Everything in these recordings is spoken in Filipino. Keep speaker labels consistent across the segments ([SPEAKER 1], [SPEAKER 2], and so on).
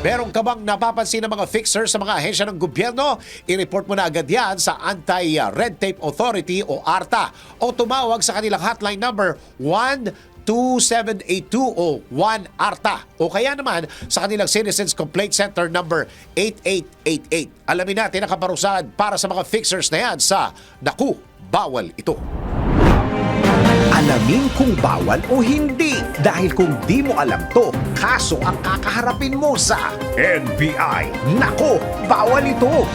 [SPEAKER 1] Meron ka bang napapansin ng mga fixer sa mga ahensya ng gobyerno? I-report mo na agad yan sa Anti-Red Tape Authority o ARTA o tumawag sa kanilang hotline number 12782 o 1ARTA o kaya naman sa kanilang Citizens Complaint Center number 8888. Alamin natin ang kaparusahan para sa mga fixers na yan sa Naku, Bawal Ito.
[SPEAKER 2] Alamin kung bawal o hindi. Dahil kung di mo alam to, kaso ang kakaharapin mo sa NBI. Nako, bawal ito.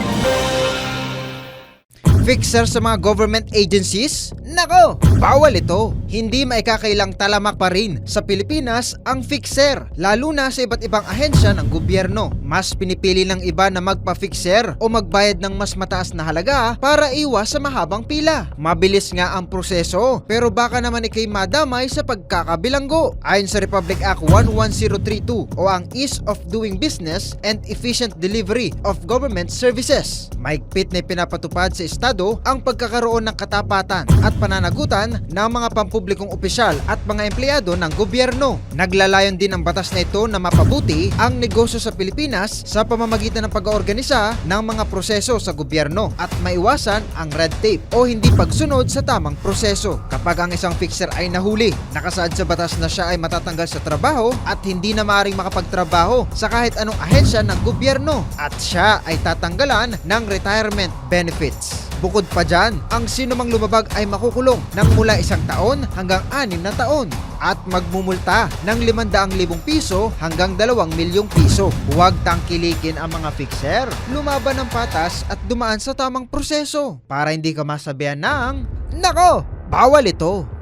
[SPEAKER 3] Fixer sa mga government agencies? Nako, bawal ito. Hindi maikakailang talamak pa rin sa Pilipinas ang fixer, lalo na sa iba't ibang ahensya ng gobyerno. Mas pinipili ng iba na magpa-fixer o magbayad ng mas mataas na halaga para iwas sa mahabang pila. Mabilis nga ang proseso, pero baka naman ikay madamay sa pagkakabilanggo. Ayon sa Republic Act 11032 o ang Ease of Doing Business and Efficient Delivery of Government Services. Maigpit na pinapatupad sa Estado ang pagkakaroon ng katapatan at pananagutan ng mga pampublikong opisyal at mga empleyado ng gobyerno. Naglalayon din ang batas na ito na mapabuti ang negosyo sa Pilipinas sa pamamagitan ng pag-oorganisa ng mga proseso sa gobyerno at maiwasan ang red tape o hindi pagsunod sa tamang proseso. Kapag ang isang fixer ay nahuli, nakasaad sa batas na siya ay matatanggal sa trabaho at hindi na maaaring makapagtrabaho sa kahit anong ahensya ng gobyerno at siya ay tatanggalan ng retirement benefits. Bukod pa dyan, ang sinumang lumabag ay makukulong ng mula isang taon hanggang anim na taon at magmumulta ng 500,000 piso hanggang 2 milyong piso. Huwag tangkilikin ang mga fixer, lumaban ng patas at dumaan sa tamang proseso para hindi ka masabihan ng, Nako, bawal ito!